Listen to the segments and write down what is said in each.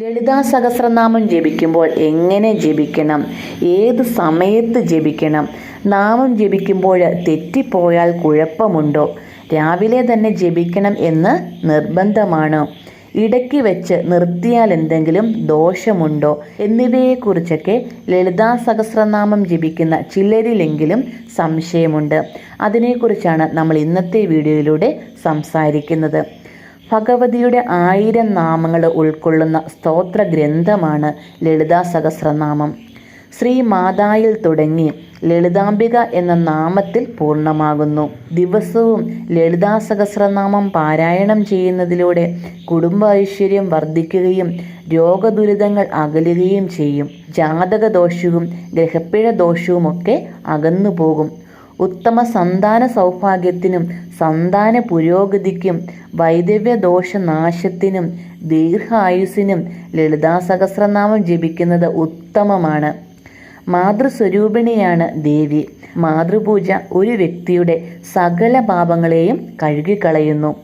ലളിതാ സഹസ്രനാമം ജപിക്കുമ്പോൾ എങ്ങനെ ജപിക്കണം? ഏത് സമയത്ത് ജപിക്കണം? നാമം ജപിക്കുമ്പോൾ തെറ്റിപ്പോയാൽ കുഴപ്പമുണ്ടോ? രാവിലെ തന്നെ ജപിക്കണം എന്ന് നിർബന്ധമാണ്. ഇടയ്ക്ക് വെച്ച് നിർത്തിയാൽ എന്തെങ്കിലും ദോഷമുണ്ടോ? എന്നിവയെക്കുറിച്ചൊക്കെ ലളിതാ സഹസ്രനാമം ജപിക്കുന്ന ചിലരിലെങ്കിലും സംശയമുണ്ട്. അതിനെക്കുറിച്ചാണ് നമ്മൾ ഇന്നത്തെ വീഡിയോയിലൂടെ സംസാരിക്കുന്നത്. ഭഗവതിയുടെ ആയിരം നാമങ്ങൾ ഉൾക്കൊള്ളുന്ന സ്തോത്ര ഗ്രന്ഥമാണ് ലളിതാ സഹസ്രനാമം. ശ്രീ മാതായിൽ തുടങ്ങി ലളിതാംബിക എന്ന നാമത്തിൽ പൂർണമാകുന്നു. ദിവസവും ലളിതാ സഹസ്രനാമം പാരായണം ചെയ്യുന്നതിലൂടെ കുടുംബ ഐശ്വര്യം വർദ്ധിക്കുകയും രോഗദുരിതങ്ങൾ അകലുകയും ചെയ്യും. ജാതക ദോഷവും ഗ്രഹപ്പിഴ ദോഷവുമൊക്കെ അകന്നു പോകും ഉത്തമ സന്താന സൗഭാഗ്യത്തിനും സന്താന പുരോഗതിക്കും വൈദവ്യദോഷനാശത്തിനും ദീർഘായുസിനും ലളിതാ സഹസ്രനാമം ജപിക്കുന്നത് ഉത്തമമാണ്. മാതൃസ്വരൂപിണിയാണ് ദേവി. മാതൃപൂജ ഒരു വ്യക്തിയുടെ സകല പാപങ്ങളെയും കഴുകിക്കളയുന്നു.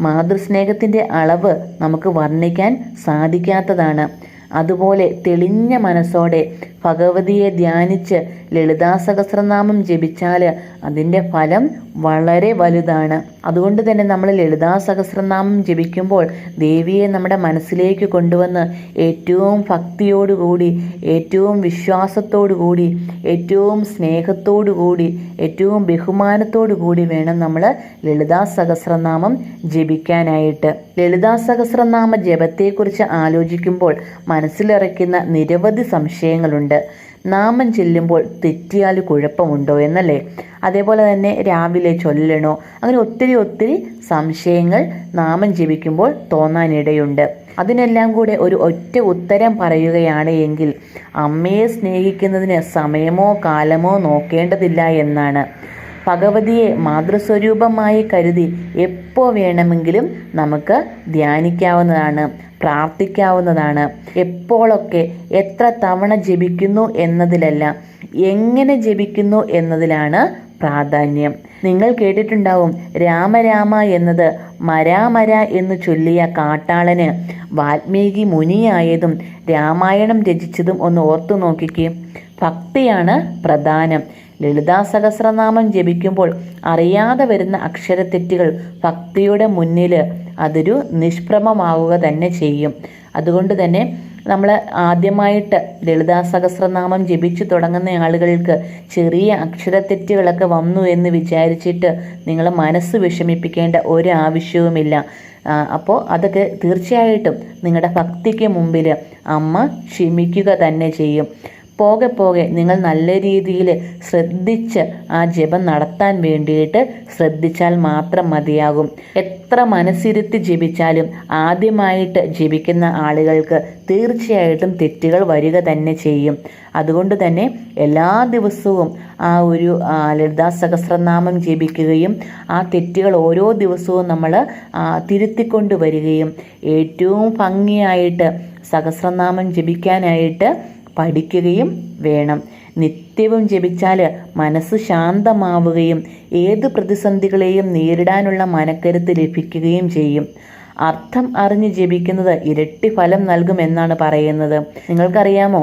മാതൃസ്നേഹത്തിന്റെ അളവ് നമുക്ക് വർണിക്കാൻ സാധിക്കാത്തതാണ്. അതുപോലെ തെളിഞ്ഞ മനസ്സോടെ ഭഗവതിയെ ധ്യാനിച്ച് ലളിതാ സഹസ്രനാമം ജപിച്ചാൽ അതിന്റെ ഫലം വളരെ വലുതാണ്. അതുകൊണ്ട് തന്നെ നമ്മൾ ലളിതാ സഹസ്രനാമം ജപിക്കുമ്പോൾ ദേവിയെ നമ്മുടെ മനസ്സിലേക്ക് കൊണ്ടുവന്ന് ഏറ്റവും ഭക്തിയോടുകൂടി ഏറ്റവും വിശ്വാസത്തോടുകൂടി ഏറ്റവും സ്നേഹത്തോടുകൂടി ഏറ്റവും ബഹുമാനത്തോടുകൂടി വേണം നമ്മൾ ലളിതാ സഹസ്രനാമം ജപിക്കാനായിട്ട്. ലളിതാ സഹസ്രനാമ ജപത്തെക്കുറിച്ച് ആലോചിക്കുമ്പോൾ മനസ്സിലിറയ്ക്കുന്ന നിരവധി സംശയങ്ങളുണ്ട്. നാമം ചെല്ലുമ്പോൾ തെറ്റിയാൽ കുഴപ്പമുണ്ടോ എന്നല്ലേ? അതേപോലെ തന്നെ രാവിലെ ചൊല്ലണോ? അങ്ങനെ ഒത്തിരി ഒത്തിരി സംശയങ്ങൾ നാമം ജപിക്കുമ്പോൾ തോന്നാനിടയുണ്ട്. അതിനെല്ലാം കൂടെ ഒരു ഒറ്റ ഉത്തരം പറയുകയാണ് എങ്കിൽ അമ്മയെ സ്നേഹിക്കുന്നതിന് സമയമോ കാലമോ നോക്കേണ്ടതില്ല എന്നാണ്. ഭഗവതിയെ മാതൃസ്വരൂപമായി കരുതി എപ്പോൾ വേണമെങ്കിലും നമുക്ക് ധ്യാനിക്കാവുന്നതാണ് പ്രാർത്ഥിക്കാവുന്നതാണ്. എപ്പോഴൊക്കെ എത്ര തവണ ജപിക്കുന്നു എന്നതിലല്ല എങ്ങനെ ജപിക്കുന്നു എന്നതിലാണ് പ്രാധാന്യം. നിങ്ങൾ കേട്ടിട്ടുണ്ടാവും രാമരാമ എന്നത് മരാമര എന്ന് ചൊല്ലിയ കാട്ടാളന് വാൽമീകി മുനിയായതും രാമായണം രചിച്ചതും ഒന്ന് ഓർത്തു നോക്കിക്കേ ഭക്തിയാണ് പ്രധാനം. ലളിതാ സഹസ്രനാമം ജപിക്കുമ്പോൾ അറിയാതെ വരുന്ന അക്ഷരത്തെറ്റുകൾ ഭക്തിയുടെ മുന്നിൽ അതൊരു നിഷ്പ്രമമാവുക തന്നെ ചെയ്യും. അതുകൊണ്ട് തന്നെ നമ്മൾ ആദ്യമായിട്ട് ലളിതാ സഹസ്രനാമം ജപിച്ചു തുടങ്ങുന്ന ആളുകൾക്ക് ചെറിയ അക്ഷരത്തെറ്റുകളൊക്കെ വന്നു എന്ന് വിചാരിച്ചിട്ട് നിങ്ങൾ മനസ്സ് വിഷമിപ്പിക്കേണ്ട ഒരു ആവശ്യവുമില്ല. അപ്പോൾ അതൊക്കെ തീർച്ചയായിട്ടും നിങ്ങളുടെ ഭക്തിക്ക് മുമ്പിൽ അമ്മ ക്ഷമിക്കുക തന്നെ ചെയ്യും. പോകെ പോകെ നിങ്ങൾ നല്ല രീതിയിൽ ശ്രദ്ധിച്ച് ആ ജപം നടത്താൻ വേണ്ടിയിട്ട് ശ്രദ്ധിച്ചാൽ മാത്രം മതിയാകും. എത്ര മനസ്സിരുത്തി ജപിച്ചാലും ആദ്യമായിട്ട് ജപിക്കുന്ന ആളുകൾക്ക് തീർച്ചയായിട്ടും തെറ്റുകൾ വരിക തന്നെ ചെയ്യും. അതുകൊണ്ട് തന്നെ എല്ലാ ദിവസവും ആ ഒരു ലളിതാ സഹസ്രനാമം ജപിക്കുകയും ആ തെറ്റുകൾ ഓരോ ദിവസവും നമ്മൾ തിരുത്തിക്കൊണ്ട് വരികയും ഏറ്റവും ഭംഗിയായിട്ട് സഹസ്രനാമം ജപിക്കാനായിട്ട് പഠിക്കുകയും വേണം. നിത്യവും ജപിച്ചാൽ മനസ്സ് ശാന്തമാവുകയും ഏത് പ്രതിസന്ധികളെയും നേരിടാനുള്ള മനക്കരുത്ത് ലഭിക്കുകയും ചെയ്യും. അർത്ഥം അറിഞ്ഞ് ജപിക്കുന്നത് ഇരട്ടി ഫലം നൽകുമെന്നാണ് പറയുന്നത്. നിങ്ങൾക്കറിയാമോ?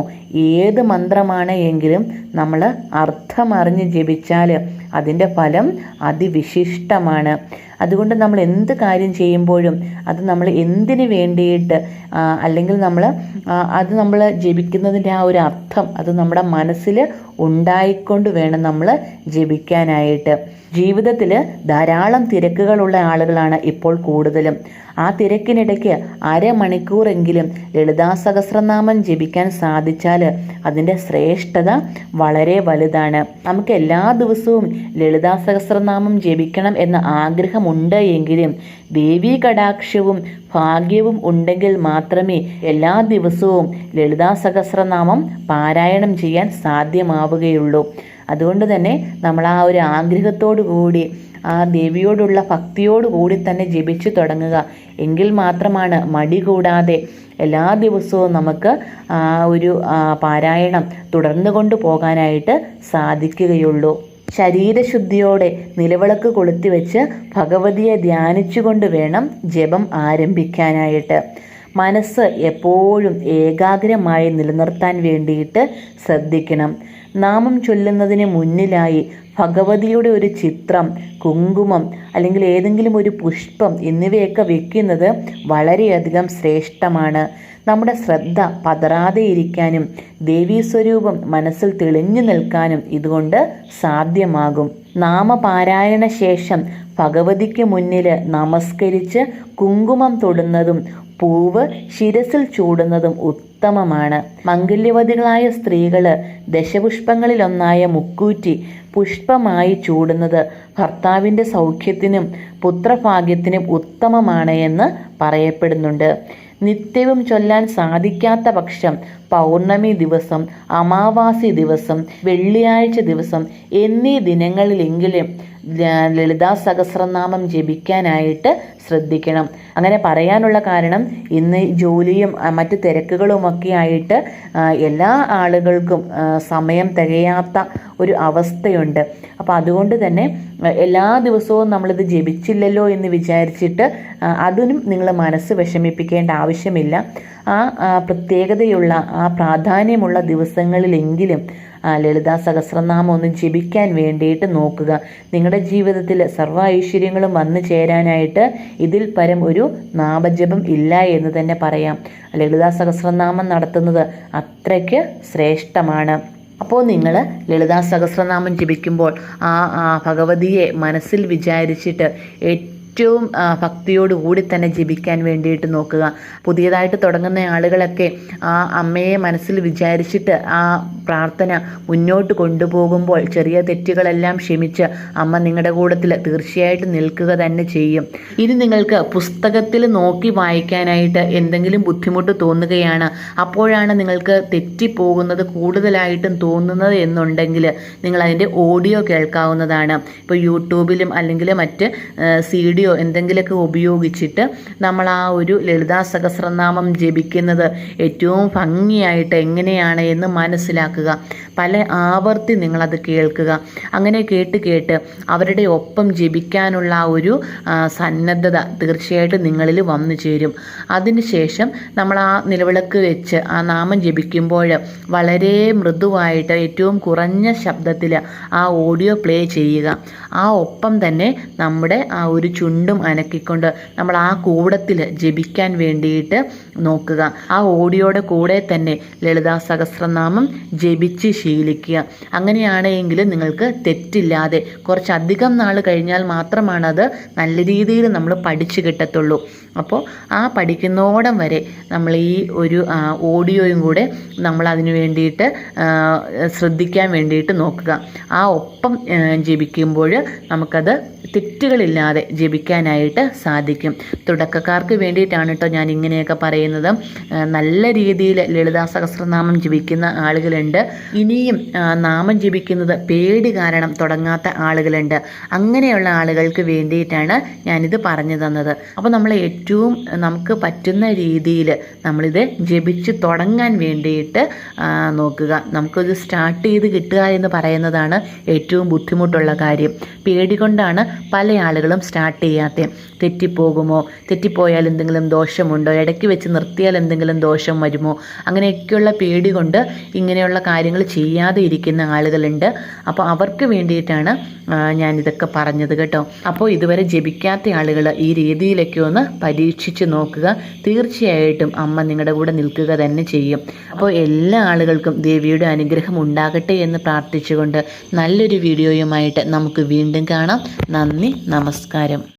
ഏത് മന്ത്രമാണ് എങ്കിലും നമ്മൾ അർത്ഥം അറിഞ്ഞ് ജപിച്ചാൽ അതിന്റെ ഫലം അതിവിശിഷ്ടമാണ്. അതുകൊണ്ട് നമ്മൾ എന്ത് കാര്യം ചെയ്യുമ്പോഴും അത് നമ്മൾ എന്തിനു വേണ്ടിയിട്ട് അല്ലെങ്കിൽ നമ്മൾ അത് നമ്മൾ ജപിക്കുന്നതിന്റെ ആ ഒരു അർത്ഥം അത് നമ്മുടെ മനസ്സിൽ ഉണ്ടായിക്കൊണ്ട് വേണം നമ്മൾ ജപിക്കാനായിട്ട്. ജീവിതത്തിൽ ധാരാളം തിരക്കുകളുള്ള ആളുകളാണ് ഇപ്പോൾ കൂടുതലും. ആ തിരക്കിനിടയ്ക്ക് അരമണിക്കൂറെങ്കിലും ലളിതാ സഹസ്രനാമം ജപിക്കാൻ സാധിച്ചാൽ അതിന്റെ ശ്രേഷ്ഠത വളരെ വലുതാണ്. നമുക്ക് എല്ലാ ദിവസവും ലളിതാ സഹസ്രനാമം ജപിക്കണം എന്ന ആഗ്രഹമുണ്ട് എങ്കിലും ദേവീ കടാക്ഷവും ഭാഗ്യവും ഉണ്ടെങ്കിൽ മാത്രമേ എല്ലാ ദിവസവും ലളിതാ സഹസ്രനാമം പാരായണം ചെയ്യാൻ സാധ്യമാവുകയുള്ളൂ. അതുകൊണ്ട് തന്നെ നമ്മൾ ആ ഒരു ആഗ്രഹത്തോടു കൂടി ആ ദേവിയോടുള്ള ഭക്തിയോടു കൂടി തന്നെ ജപിച്ചു തുടങ്ങുക. എങ്കിൽ മാത്രമാണ് മടി കൂടാതെ എല്ലാ ദിവസവും നമുക്ക് ആ ഒരു പാരായണം തുടർന്നു കൊണ്ടു പോകാനായിട്ട് സാധിക്കുകയുള്ളൂ. ശരീരശുദ്ധിയോടെ നിലവിളക്ക് കൊളുത്തിവെച്ച് ഭഗവതിയെ ധ്യാനിച്ചുകൊണ്ട് വേണം ജപം ആരംഭിക്കാനായിട്ട്. മനസ്സ് എപ്പോഴും ഏകാഗ്രമായി നിലനിർത്താൻ വേണ്ടിയിട്ട് ശ്രദ്ധിക്കണം. നാമം ചൊല്ലുന്നതിന് മുന്നിലായി ഭഗവതിയുടെ ഒരു ചിത്രം കുങ്കുമം അല്ലെങ്കിൽ ഏതെങ്കിലും ഒരു പുഷ്പം എന്നിവയൊക്കെ വെക്കുന്നത് വളരെയധികം ശ്രേഷ്ഠമാണ്. നമ്മുടെ ശ്രദ്ധ പതറാതെ ഇരിക്കാനും ദേവീസ്വരൂപം മനസ്സിൽ തെളിഞ്ഞു നിൽക്കാനും ഇതുകൊണ്ട് സാധ്യമാകും. നാമപാരായണ ശേഷം ഭഗവതിക്ക് മുന്നിൽ നമസ്കരിച്ച് കുങ്കുമം തൊടുന്നതും പൂവ് ശിരസിൽ ചൂടുന്നതും ഉത്തമമാണ്. മംഗല്യവതികളായ സ്ത്രീകൾ ദശപുഷ്പങ്ങളിലൊന്നായ മുക്കൂറ്റി പുഷ്പമായി ചൂടുന്നത് ഭർത്താവിന്റെ സൗഖ്യത്തിനും പുത്രഭാഗ്യത്തിനും ഉത്തമമാണ് എന്ന് പറയപ്പെടുന്നുണ്ട്. നിത്യവും ചൊല്ലാൻ സാധിക്കാത്ത പക്ഷം പൗർണമി ദിവസം അമാവാസി ദിവസം വെള്ളിയാഴ്ച ദിവസം എന്നീ ദിനങ്ങളിലെങ്കിലും ലളിതാ സഹസ്രനാമം ജപിക്കാനായിട്ട് ശ്രദ്ധിക്കണം. അങ്ങനെ പറയാനുള്ള കാരണം ഇന്ന് ജോലിയും മറ്റ് തിരക്കുകളുമൊക്കെ ആയിട്ട് എല്ലാ ആളുകൾക്കും സമയം തികയാത്ത ഒരു അവസ്ഥയുണ്ട്. അപ്പോൾ അതുകൊണ്ട് തന്നെ എല്ലാ ദിവസവും നമ്മളിത് ജപിച്ചില്ലല്ലോ എന്ന് വിചാരിച്ചിട്ട് അതിനും നിങ്ങൾ മനസ്സ് വിഷമിപ്പിക്കേണ്ട ആവശ്യമില്ല. ആ പ്രത്യേകതയുള്ള ആ പ്രാധാന്യമുള്ള ദിവസങ്ങളിലെങ്കിലും ലളിതാ സഹസ്രനാമം ഒന്ന് ജപിക്കാൻ വേണ്ടിയിട്ട് നോക്കുക. നിങ്ങളുടെ ജീവിതത്തിൽ സർവ ഐശ്വര്യങ്ങളും വന്നു ചേരാനായിട്ട് ഇതിൽ പരം ഒരു നാമജപം ഇല്ല എന്ന് തന്നെ പറയാം. ലളിതാ സഹസ്രനാമം നടത്തുന്നത് അത്രയ്ക്ക് ശ്രേഷ്ഠമാണ്. അപ്പോൾ നിങ്ങൾ ലളിതാ സഹസ്രനാമം ജപിക്കുമ്പോൾ ആ ഭഗവതിയെ മനസ്സിൽ വിചാരിച്ചിട്ട് ഏറ്റവും ഭക്തിയോടുകൂടി തന്നെ ജപിക്കാൻ വേണ്ടിയിട്ട് നോക്കുക. പുതിയതായിട്ട് തുടങ്ങുന്ന ആളുകളൊക്കെ ആ അമ്മയെ മനസ്സിൽ വിചാരിച്ചിട്ട് ആ പ്രാർത്ഥന മുന്നോട്ട് കൊണ്ടുപോകുമ്പോൾ ചെറിയ തെറ്റുകളെല്ലാം ക്ഷമിച്ച് അമ്മ നിങ്ങളുടെ കൂടത്തിൽ തീർച്ചയായിട്ടും നിൽക്കുക തന്നെ ചെയ്യും. ഇനി നിങ്ങൾക്ക് പുസ്തകത്തിൽ നോക്കി വായിക്കാനായിട്ട് എന്തെങ്കിലും ബുദ്ധിമുട്ട് തോന്നുകയാണ് അപ്പോഴാണ് നിങ്ങൾക്ക് തെറ്റിപ്പോകുന്നത് കൂടുതലായിട്ടും തോന്നുന്നത് എന്നുണ്ടെങ്കിൽ നിങ്ങൾ അതിന്റെ ഓഡിയോ കേൾക്കാവുന്നതാണ്. ഇപ്പോൾ യൂട്യൂബിലും അല്ലെങ്കിൽ മറ്റ് സി ഡിയോ എന്തെങ്കിലുമൊക്കെ ഉപയോഗിച്ചിട്ട് നമ്മൾ ആ ഒരു ലളിതാ സഹസ്രനാമം ജപിക്കുന്നത് ഏറ്റവും ഭംഗിയായിട്ട് എങ്ങനെയാണ് എന്ന് മനസ്സിലാക്കുക. പല ആവർത്തി നിങ്ങളത് കേൾക്കുക. അങ്ങനെ കേട്ട് കേട്ട് അവരുടെ ഒപ്പം ജപിക്കാനുള്ള ആ ഒരു സന്നദ്ധത തീർച്ചയായിട്ടും നിങ്ങളിൽ വന്നു ചേരും. അതിനുശേഷം നമ്മൾ ആ നിലവിളക്ക് വെച്ച് ആ നാമം ജപിക്കുമ്പോൾ വളരെ മൃദുവായിട്ട് ഏറ്റവും കുറഞ്ഞ ശബ്ദത്തിൽ ആ ഓഡിയോ പ്ലേ ചെയ്യുക. ആ ഒപ്പം തന്നെ നമ്മുടെ ആ ഒരു ചുണ്ടും അനക്കിക്കൊണ്ട് നമ്മൾ ആ കൂടത്തിൽ ജപിക്കാൻ വേണ്ടിയിട്ട് നോക്കുക. ആ ഓഡിയോയുടെ കൂടെ തന്നെ ലളിതാ സഹസ്രനാമം ജപിച്ച് ശീലിക്കുക. അങ്ങനെയാണെങ്കിൽ നിങ്ങൾക്ക് തെറ്റില്ലാതെ കുറച്ചധികം നാൾ കഴിഞ്ഞാൽ മാത്രമാണ് അത് നല്ല രീതിയിൽ നമ്മൾ പഠിച്ചു കിട്ടത്തുള്ളൂ. അപ്പോൾ ആ പഠിക്കുന്നോടം വരെ നമ്മൾ ഈ ഒരു ഓഡിയോയും കൂടെ നമ്മൾ അതിന് വേണ്ടിയിട്ട് ശ്രദ്ധിക്കാൻ വേണ്ടിയിട്ട് നോക്കുക. ആ ഒപ്പം ജപിക്കുമ്പോൾ നമുക്കത് തെറ്റുകളില്ലാതെ ജപിക്കാനായിട്ട് സാധിക്കും. തുടക്കക്കാർക്ക് വേണ്ടിയിട്ടാണ് കേട്ടോ ഞാൻ ഇങ്ങനെയൊക്കെ പറയുന്നത്. നല്ല രീതിയിൽ ലളിതാ സഹസ്രനാമം ജപിക്കുന്ന ആളുകളുണ്ട്. ഇനിയും നാമം ജപിക്കുന്നത് പേടി കാരണം തുടങ്ങാത്ത ആളുകളുണ്ട്. അങ്ങനെയുള്ള ആളുകൾക്ക് വേണ്ടിയിട്ടാണ് ഞാനിത് പറഞ്ഞു തന്നത്. അപ്പോൾ നമ്മൾ ഏറ്റവും നമുക്ക് പറ്റുന്ന രീതിയിൽ നമ്മളിത് ജപിച്ച് തുടങ്ങാൻ വേണ്ടിയിട്ട് നോക്കുക. നമുക്കത് സ്റ്റാർട്ട് ചെയ്ത് കിട്ടുക എന്ന് പറയുന്നതാണ് ഏറ്റവും ബുദ്ധിമുട്ടുള്ള കാര്യം. പേടി കൊണ്ടാണ് പല ആളുകളും സ്റ്റാർട്ട് ചെയ്യാത്ത തെറ്റിപ്പോകുമോ? തെറ്റിപ്പോയാൽ എന്തെങ്കിലും ദോഷമുണ്ടോ? ഇടയ്ക്ക് വെച്ച് നിർത്തിയാൽ എന്തെങ്കിലും ദോഷം വരുമോ? അങ്ങനെയൊക്കെയുള്ള പേടി കൊണ്ട് ഇങ്ങനെയുള്ള കാര്യങ്ങൾ ചെയ്യാതെ ഇരിക്കുന്ന ആളുകളുണ്ട്. അപ്പോൾ അവർക്ക് വേണ്ടിയിട്ടാണ് ഞാനിതൊക്കെ പറഞ്ഞത് കേട്ടോ. അപ്പോൾ ഇതുവരെ ജപിക്കാത്ത ആളുകൾ ഈ രീതിയിലൊക്കെ ഒന്ന് പരീക്ഷിച്ച് നോക്കുക. തീർച്ചയായിട്ടും അമ്മ നിങ്ങളുടെ കൂടെ നിൽക്കുക തന്നെ ചെയ്യും. അപ്പോൾ എല്ലാ ആളുകൾക്കും ദേവിയുടെ അനുഗ്രഹം ഉണ്ടാകട്ടെ എന്ന് പ്രാർത്ഥിച്ചുകൊണ്ട് നല്ലൊരു വീഡിയോയുമായിട്ട് നമുക്ക് വീണ്ടും കാണാം. നന്ദി നമസ്കാരം.